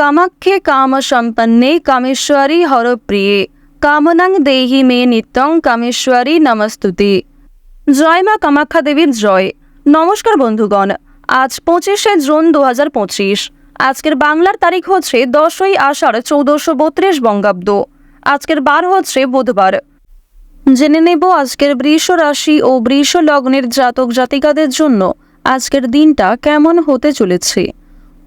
কামাক্ষে কাম সম্পন্নে কামেশ্বরী হরপ্রিয়ে। কামনাং দেহি মে নিত্যং কামেশ্বরী নমস্তুতে। জয় মা কামাখ্যা দেবীর জয়। নমস্কার বন্ধুগণ, আজ পঁচিশে জুন দু হাজার পঁচিশ। আজকের বাংলার তারিখ হচ্ছে দশই আষাঢ় চৌদ্দশো বত্রিশ বঙ্গাব্দ। আজকের বার হচ্ছে বুধবার। জেনে নেব আজকের বৃষ রাশি ও বৃষ লগ্নের জাতক জাতিকাদের জন্য আজকের দিনটা কেমন হতে চলেছে।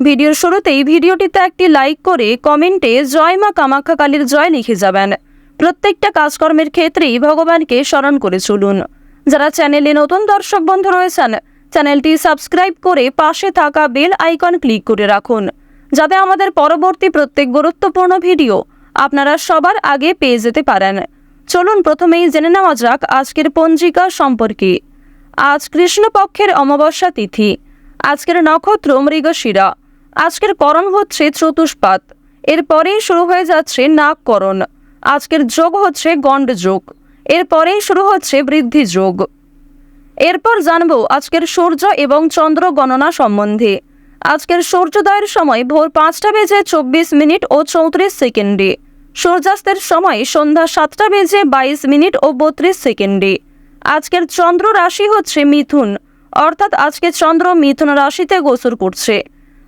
ভিডিওর শুরুতেই ভিডিওটিতে একটি লাইক করে কমেন্টে জয় মা কামাখ্যা কালীর জয় লিখে যাবেন। প্রত্যেকটা কাজকর্মের ক্ষেত্রেই ভগবানকে স্মরণ করে চলুন। যারা চ্যানেলে নতুন দর্শক বন্ধু রয়েছেন, চ্যানেলটি সাবস্ক্রাইব করে পাশে থাকা বেল আইকন ক্লিক করে রাখুন, যাতে আমাদের পরবর্তী প্রত্যেক গুরুত্বপূর্ণ ভিডিও আপনারা সবার আগে পেয়ে যেতে পারেন। চলুন প্রথমেই জেনে নেওয়া যাক আজকের পঞ্জিকা সম্পর্কে। আজ কৃষ্ণপক্ষের অমাবস্যা তিথি। আজকের নক্ষত্র মৃগশিরা। আজকের করণ হচ্ছে চতুষ্পাত। এরপরেই শুরু হয়ে যাচ্ছে নাগকরণ। আজকের যোগ হচ্ছে গণ্ড যোগ এরপরেই শুরু হচ্ছে বৃদ্ধি যোগ এরপর জানব আজকের সূর্য এবং চন্দ্র গণনা সম্বন্ধে। আজকের সূর্যোদয়ের সময় ভোর পাঁচটা বেজে চব্বিশ মিনিট ও চৌত্রিশ সেকেন্ডে। সূর্যাস্তের সময় সন্ধ্যা সাতটা বেজে বাইশ মিনিট ও বত্রিশ সেকেন্ডে। আজকের চন্দ্র রাশি হচ্ছে মিথুন। অর্থাৎ আজকে চন্দ্র মিথুন রাশিতে গোচর করছে।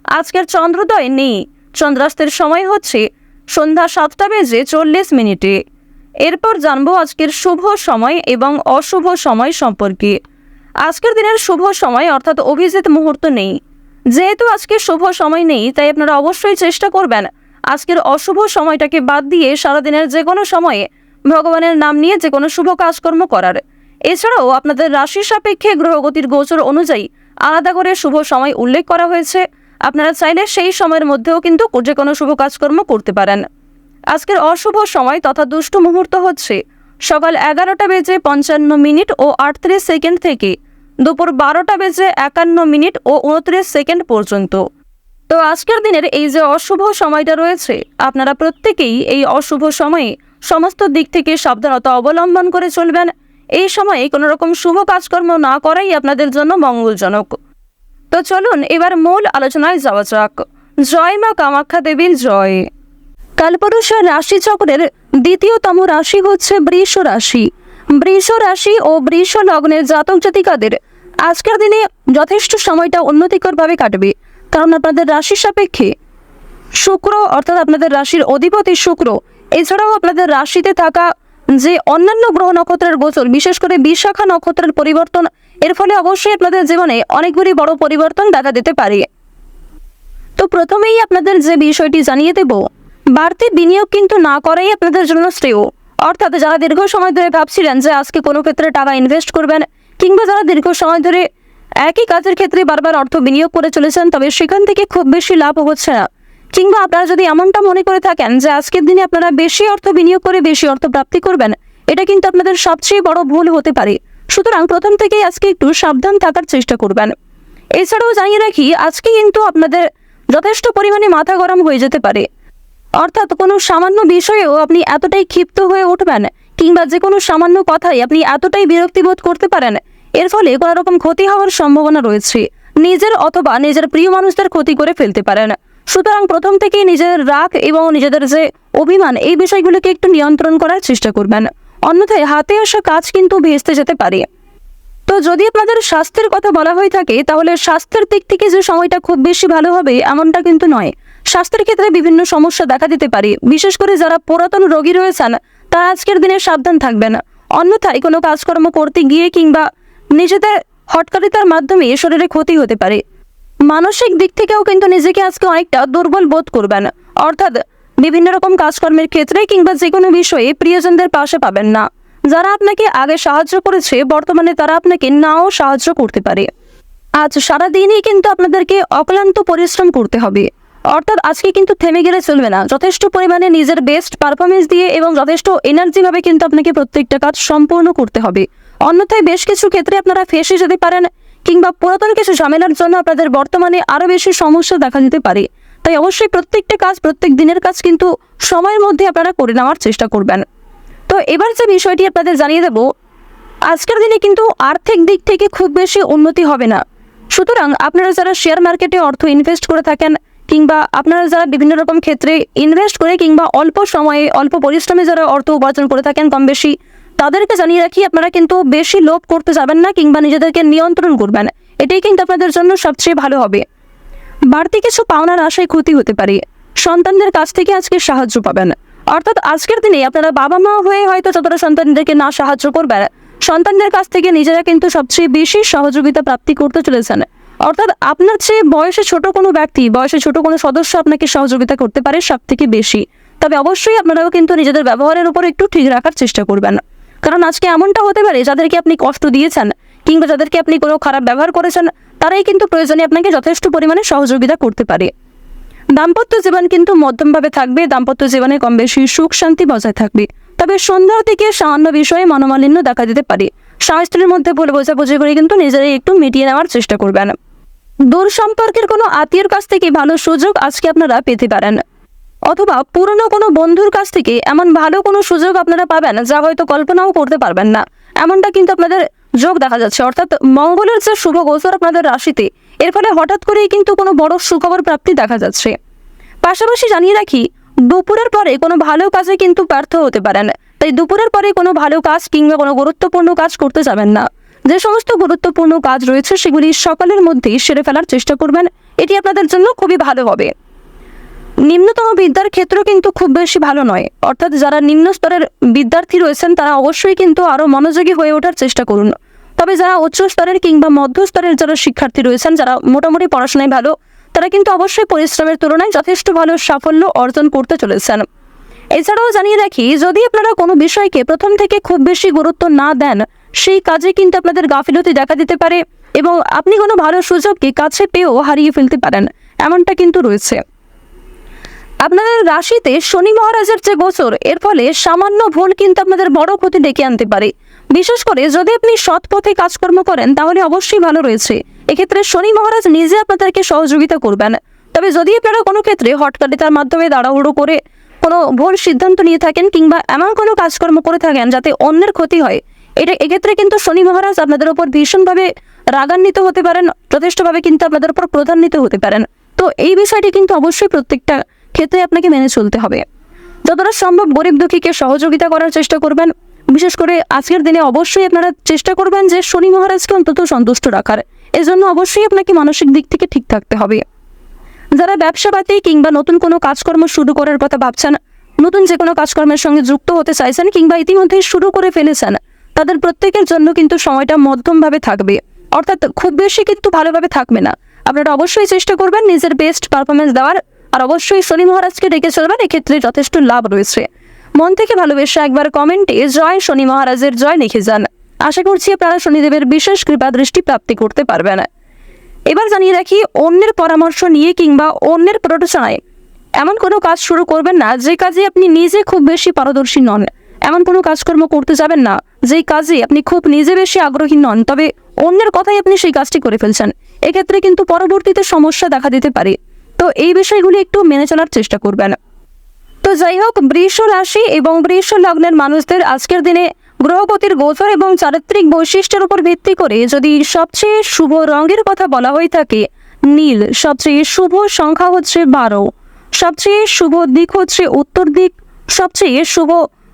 আজকের চন্দ্রোদয় নেই। চন্দ্রাস্তের সময় হচ্ছে সন্ধ্যা সাতটা বেজে চল্লিশ মিনিটে। এরপর জানব আজকের শুভ সময় এবং অশুভ সময় সম্পর্কে। আজকের দিনের শুভ সময় অর্থাৎ অভিজিৎ মুহূর্ত নেই। যেহেতু আজকে শুভ সময় নেই, তাই আপনারা অবশ্যই চেষ্টা করবেন আজকের অশুভ সময়টাকে বাদ দিয়ে সারাদিনের যে কোনো সময়ে ভগবানের নাম নিয়ে যে কোনো শুভ কাজকর্ম করার। এছাড়াও আপনাদের রাশি সাপেক্ষে গ্রহগতির গোচর অনুযায়ী আলাদা করে শুভ সময় উল্লেখ করা হয়েছে। আপনারা চাইলে সেই সময়ের মধ্যেও কিন্তু যে কোনো শুভ কাজকর্ম করতে পারেন। আজকের অশুভ সময় তথা দুষ্টু মুহূর্ত হচ্ছে সকাল এগারোটা বেজে পঞ্চান্ন মিনিট ও আটত্রিশ সেকেন্ড থেকে দুপুর বারোটা বেজে একান্ন মিনিট ও উনত্রিশ সেকেন্ড পর্যন্ত। তো আজকের দিনের এই যে অশুভ সময়টা রয়েছে, আপনারা প্রত্যেকেই এই অশুভ সময়ে সমস্ত দিক থেকে সাবধানতা অবলম্বন করে চলবেন। এই সময়ে কোনো রকম শুভ কাজকর্ম না করাই আপনাদের জন্য মঙ্গলজনক। তো চলুন এবার মূল আলোচনায় যাওয়া যাক। জয় মা কামাখ্যা দেবীর জয়। কালপুরুষের রাশিচক্রের দ্বিতীয়তম রাশি হচ্ছে বৃষ রাশি। বৃষ রাশি ও বৃষ লগ্নের জাতক জাতিকাদের আজকের দিনে যথেষ্ট সময়টা উন্নতিকরভাবে কাটবে। কারণ আপনাদের রাশি সাপেক্ষে শুক্র, অর্থাৎ আপনাদের রাশির অধিপতি শুক্র, এছাড়াও আপনাদের রাশিতে থাকা যে অন্যান্য গ্রহ নক্ষত্রের গোচর, বিশেষ করে বিশাখা নক্ষত্রের পরিবর্তন, এর ফলে অবশ্যই আপনাদের জীবনে অনেকগুলি বড় পরিবর্তন দেখা দিতে পারে। তো প্রথমেই আপনাদের যে বিষয়টি জানিয়ে দেব, বাড়তি বিনিয়োগ কিন্তু না করাই আপনাদের জন্য শ্রেয়। অর্থাৎ যারা দীর্ঘ সময় ধরে ভাবছিলেন যে আজকে কোনো ক্ষেত্রে টাকা ইনভেস্ট করবেন, কিংবা যারা দীর্ঘ সময় ধরে একই কাজের ক্ষেত্রে বারবার অর্থ বিনিয়োগ করে চলেছেন, তবে সেখান থেকে খুব বেশি লাভ হচ্ছে না। কিংবা আপনারা যদি এমনটা মনে করে থাকেন যে আজকের দিনে আপনারা বেশি অর্থ বিনিয়োগ করে বেশি অর্থ প্রাপ্তি করবেন, এটা কিন্তু আপনাদের সবচেয়ে বড় ভুল হতে পারে। সুতরাং প্রথম থেকেই আজকে একটু সাবধান থাকার চেষ্টা করবেন। এছাড়াও জানিয়ে রাখি, আজকে কিন্তু আপনাদের যথেষ্ট পরিমাণে মাথা গরম হয়ে যেতে পারে। অর্থাৎ কোনো সামান্য বিষয়েও আপনি এতটাই ক্ষিপ্ত হয়ে উঠবেন কিংবা যে কোনো সামান্য কথাই আপনি এতটাই বিরক্তিবোধ করতে পারেন, এর ফলে কোনো রকম ক্ষতি হওয়ার সম্ভাবনা রয়েছে। নিজের অথবা নিজের প্রিয় মানুষদের ক্ষতি করে ফেলতে পারেন। সুতরাং প্রথম থেকেই নিজের রাগ এবং নিজেদের যে অভিমান, এই বিষয়গুলোকে একটু নিয়ন্ত্রণ করার চেষ্টা করবেন। অন্যথায় হাতে আসা কাজ কিন্তু ভেস্তে যেতে পারে। তো যদি আপনাদের স্বাস্থ্যের কথা বলা হয়ে থাকে, তাহলে স্বাস্থ্যের দিক থেকে যে সময়টা খুব বেশি ভালো হবে, এমনটা কিন্তু নয়। স্বাস্থ্যের ক্ষেত্রে বিভিন্ন সমস্যা দেখা দিতে পারে। বিশেষ করে যারা পুরাতন রোগী রয়েছেন, তারা আজকের দিনে সাবধান থাকবেন। অন্যথায় কোনো কাজকর্ম করতে গিয়ে কিংবা নিজেদের হটকারিতার মাধ্যমে শরীরে ক্ষতি হতে পারে। মানসিক দিক থেকেও কিন্তু নিজেকে আজকে অনেকটা দুর্বল বোধ করবেন। অর্থাৎ বিভিন্ন রকম কাজকর্মের ক্ষেত্রে কিংবা যে কোনো বিষয়ে প্রিয়জনদের পাশে পাবেন না। যারা আপনাকে আগে সাহায্য করেছে, বর্তমানে তারা আপনাকে নাও সাহায্য করতে পারে। আজ সারাদিনই কিন্তু আপনাদেরকে অক্লান্ত পরিশ্রম করতে হবে। অর্থাৎ আজকে কিন্তু থেমে গেলে চলবে না। যথেষ্ট পরিমাণে নিজের বেস্ট পারফরমেন্স দিয়ে এবং যথেষ্ট এনার্জিভাবে কিন্তু আপনাকে প্রত্যেকটা কাজ সম্পূর্ণ করতে হবে। অন্যথায় বেশ কিছু ক্ষেত্রে আপনারা ফেসে যেতে পারেন। কিংবা পুরাতন কিছু ঝামেলার জন্য আপনাদের বর্তমানে আরও বেশি সমস্যা দেখা দিতে পারে। তাই অবশ্যই প্রত্যেকটা কাজ, প্রত্যেক দিনের কাজ কিন্তু সময়ের মধ্যে আপনারা করে নেওয়ার চেষ্টা করবেন। তো এবার যে বিষয়টি আপনাদের জানিয়ে দেব, আজকের দিনে কিন্তু আর্থিক দিক থেকে খুব বেশি উন্নতি হবে না। সুতরাং আপনারা যারা শেয়ার মার্কেটে অর্থ ইনভেস্ট করে থাকেন কিংবা আপনারা যারা বিভিন্ন রকম ক্ষেত্রে ইনভেস্ট করে কিংবা অল্প সময়ে, অল্প পরিশ্রমে যারা অর্থ উপার্জন করে থাকেন কম বেশি তাদেরকে জানিয়ে রাখি, আপনারা কিন্তু বেশি লোভ করতে যাবেন না কিংবা নিজেদেরকে নিয়ন্ত্রণ করবেন। এটাই কিন্তু আপনাদের জন্য সবচেয়ে ভালো হবে। বাড়তি কিছু পাওনার আশায় ক্ষতি হতে পারে। সন্তানদের কাছ থেকে আজকে সাহায্য পাবেন। অর্থাৎ আজকের দিনে আপনারা বাবা মা হয়ে হয়তো যতটা সন্তানদেরকে না সাহায্য করবেন, সন্তানদের কাছ থেকে নিজেরা কিন্তু সবচেয়ে বেশি সহযোগিতা প্রাপ্তি করতে চলেছেন। অর্থাৎ আপনার চেয়ে বয়সে ছোট কোনো ব্যক্তি, বয়সে ছোট কোনো সদস্য আপনাকে সহযোগিতা করতে পারে সব থেকে বেশি। তবে অবশ্যই আপনারাও কিন্তু নিজেদের ব্যবহারের উপর একটু ঠিক রাখার চেষ্টা করবেন। কারণ আজকে এমনটা হতে পারে, যাদেরকে আপনি কষ্ট দিয়েছেন কিংবা যাদেরকে আপনি কোনো খারাপ ব্যবহার করেছেন, তারাই কিন্তু প্রয়োজনে আপনাকে যথেষ্ট পরিমাণে সহযোগিতা করতে পারে। দাম্পত্য জীবন কিন্তু মধ্যমভাবে থাকবে, দাম্পত্য জীবনে কম বেশি সুখ শান্তি বজায় থাকবে। তবে সন্ধ্যার দিকে সামান্য বিষয়ে মনোমালিন্য দেখা দিতে পারে। স্বামী স্ত্রীর মধ্যে ভুল বোঝাবুঝি করে কিন্তু নিজেরাই একটু মিটিয়ে নেওয়ার চেষ্টা করবেন। দূর সম্পর্কের কোনো আত্মীয়র কাছ থেকে ভালো সুযোগ আজকে আপনারা পেতে পারেন। অথবা পুরনো কোনো বন্ধুর কাছ থেকে এমন ভালো কোনো সুযোগ আপনারা পাবেন যা হয়তো কল্পনাও করতে পারবেন না। এমনটা কিন্তু আপনাদের যোগ দেখা যাচ্ছে। অর্থাৎ মঙ্গলের যে শুভ গোচর আপনাদের রাশিতে, এর ফলে হঠাৎ করেই কিন্তু কোনো বড় সুখবর প্রাপ্তি দেখা যাচ্ছে। পাশাপাশি জানিয়ে রাখি, দুপুরের পরে কোনো ভালো কাজে কিন্তু ব্যর্থ হতে পারেন। তাই দুপুরের পরে কোনো ভালো কাজ কিংবা কোনো গুরুত্বপূর্ণ কাজ করতে যাবেন না। যে সমস্ত গুরুত্বপূর্ণ কাজ রয়েছে, সেগুলি সকালের মধ্যেই সেরে ফেলার চেষ্টা করবেন। এটি আপনাদের জন্য খুবই ভালো হবে। নিম্নতম বিদ্যার ক্ষেত্র কিন্তু খুব বেশি ভালো নয়। অর্থাৎ যারা নিম্ন স্তরের বিদ্যার্থী রয়েছেন, তারা অবশ্যই কিন্তু আরও মনোযোগী হয়ে ওঠার চেষ্টা করুন। তবে যারা উচ্চ স্তরের কিংবা মধ্য স্তরের যারা শিক্ষার্থী রয়েছেন, যারা মোটামুটি পড়াশোনায় ভালো, তারা কিন্তু অবশ্যই পরিশ্রমের তুলনায় যথেষ্ট ভালো সাফল্য অর্জন করতে চলেছেন। এছাড়াও জানিয়ে রাখি, যদি আপনারা কোনো বিষয়কে প্রথম থেকে খুব বেশি গুরুত্ব না দেন, সেই কাজে কিন্তু আপনাদের গাফিলতি দেখা দিতে পারে এবং আপনি কোনো ভালো সুযোগকে কাছে পেয়েও হারিয়ে ফেলতে পারেন, এমনটা কিন্তু রয়েছে। আপনাদের রাশিতে শনি মহারাজের যে গোচর, এর ফলে সামান্য ভুল কিন্তু আপনাদের বড় ক্ষতি ডেকে আনতে পারে। বিশেষ করে যদি আপনি সৎ পথে কাজকর্ম করেন, তাহলে অবশ্যই ভালো রয়েছে। এক্ষেত্রে শনি মহারাজ নিজে আপনাদেরকে সহযোগিতা করবেন। তবে যদি আপনারা কোনো ক্ষেত্রে হটকারিতার মাধ্যমে তাড়াহুড়ো করে কোনো ভুল সিদ্ধান্ত নিয়ে থাকেন কিংবা এমন কোনো কাজকর্ম করে থাকেন যাতে অন্যের ক্ষতি হয়, এটা এক্ষেত্রে কিন্তু শনি মহারাজ আপনাদের উপর ভীষণভাবে রাগান্বিত হতে পারেন, যথেষ্টভাবে কিন্তু আপনাদের উপর প্রধান্বিত হতে পারেন। তো এই বিষয়টি কিন্তু অবশ্যই প্রত্যেকটা ক্ষেত্রে আপনাকে মেনে চলতে হবে। যতটা সম্ভব গরিব দুঃখীকে সহযোগিতা করার চেষ্টা করবেন। বিশেষ করে আজকের দিনে অবশ্যই আপনারা চেষ্টা করবেন যে শনি মহারাজকে অন্তত সন্তুষ্ট রাখার। এজন্য অবশ্যই আপনাকে মানসিক দিক থেকে ঠিক থাকতে হবে। যারা ব্যবসাপাতি কিংবা নতুন কোনো কাজকর্ম শুরু করার কথা ভাবছেন, নতুন যে কোনো কাজকর্মের সঙ্গে যুক্ত হতে চাইছেন কিংবা ইতিমধ্যেই শুরু করে ফেলেছেন, তাদের প্রত্যেকের জন্য কিন্তু সময়টা মধ্যমভাবে থাকবে। অর্থাৎ খুব বেশি কিন্তু ভালোভাবে থাকবে না। আপনারা অবশ্যই চেষ্টা করবেন নিজের বেস্ট পারফরমেন্স দেওয়ার। আর অবশ্যই শনি মহারাজকে ডেকে চলবেন, এক্ষেত্রে যথেষ্ট লাভ রয়েছে। মন থেকে ভালোবেসে একবার কমেন্টে, জয় শনি মহারাজের, জয় লিখে যান। আশা করছি আপনারা শনিদেবের বিশেষ কৃপা দৃষ্টি প্রাপ্তি করতে পারবেন। এবার জানিয়ে রাখি, অন্যের পরামর্শ নিয়ে কিংবা অন্যের প্ররোচনায় এমন কোনো কাজ শুরু করবেন না, যে কাজে আপনি নিজে খুব বেশি পারদর্শী নন। এমন কোনো কাজকর্ম করতে যাবেন না যেই কাজে আপনি খুব নিজে বেশি আগ্রহী নন। তবে অন্যের কথাই আপনি সেই কাজটি করে ফেলছেন। এক্ষেত্রে কিন্তু পরবর্তীতে সমস্যা দেখা দিতে পারে। তো এই বিষয়গুলি একটু মেনে চলার চেষ্টা করবেন। তো যাই হোক, বৃষ রাশি এবং বৃষ লগ্নের মানুষদের আজকের দিনে গ্রহপতির গোচর এবং চারিত্রিক বৈশিষ্ট্যের উপর ভিত্তি করে যদি সবচেয়ে শুভ রঙের কথা বলা হয়ে থাকে, নীল সবচেয়ে শুভ সংখ্যা হচ্ছে বারো। সবচেয়ে শুভ দিক হচ্ছে উত্তর দিক। সবচেয়ে শুভ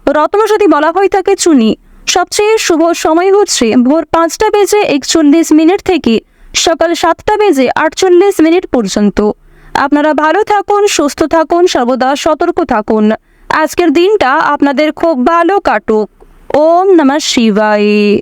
রত্ন যদি বলা হয়ে থাকে চুনি, সবচেয়ে শুভ সময় হচ্ছে ভোর পাঁচটা বেজে একচল্লিশ মিনিট থেকে সকাল সাতটা বেজে আটচল্লিশ মিনিট পর্যন্ত। আপনারা ভালো থাকুন, সুস্থ থাকুন, সর্বদা সতর্ক থাকুন। আজকের দিনটা আপনাদের খুব ভালো কাটুক। ওম নমঃ শিবায়।